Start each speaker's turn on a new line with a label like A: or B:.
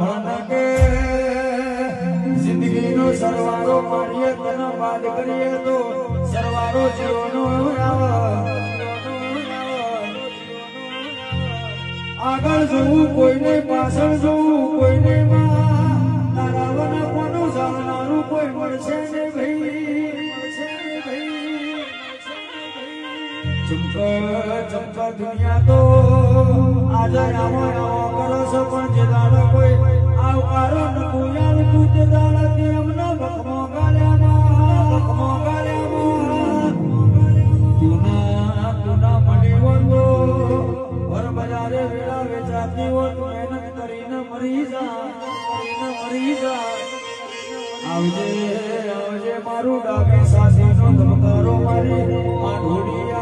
A: ભણ કે જિંદગીનો સરવારો મારીએ તને બાદ કરીએ તો સરવારો જીવનો આગળ જવું, કોઈને પાછળ જવું, કોઈને માં. તારા વના કોનું જાણનારું કોઈ મળશે ને ચમક દુનિયા તો. આજે આવો આવજે આવજે મારું ડાબી સાસી નો ધબકારો મારી આ ઢોલિયા